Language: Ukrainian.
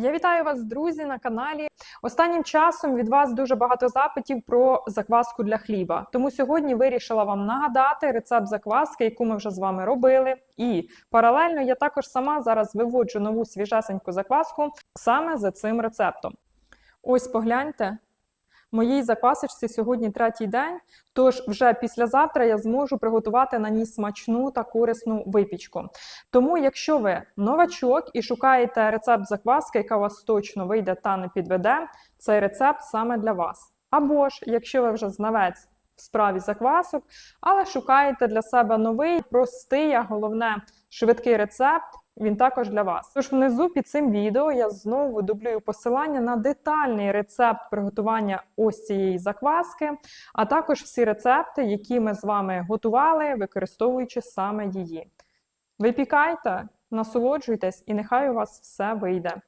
Я вітаю вас, друзі, на каналі. Останнім часом від вас дуже багато запитів про закваску для хліба. Тому сьогодні вирішила вам нагадати рецепт закваски, яку ми вже з вами робили. І паралельно я також сама зараз виводжу нову свіжесеньку закваску саме за цим рецептом. Ось погляньте. Моїй заквасочці сьогодні третій день, тож вже післязавтра я зможу приготувати на ній смачну та корисну випічку. Тому, якщо ви новачок і шукаєте рецепт закваски, яка вас точно вийде та не підведе, цей рецепт саме для вас. Або ж, якщо ви вже знавець в справі заквасок, але шукаєте для себе новий, простий, а головне швидкий рецепт. Він також для вас. Тож внизу під цим відео я знову дублюю посилання на детальний рецепт приготування ось цієї закваски, а також всі рецепти, які ми з вами готували, використовуючи саме її. Випікайте, насолоджуйтесь, і нехай у вас все вийде.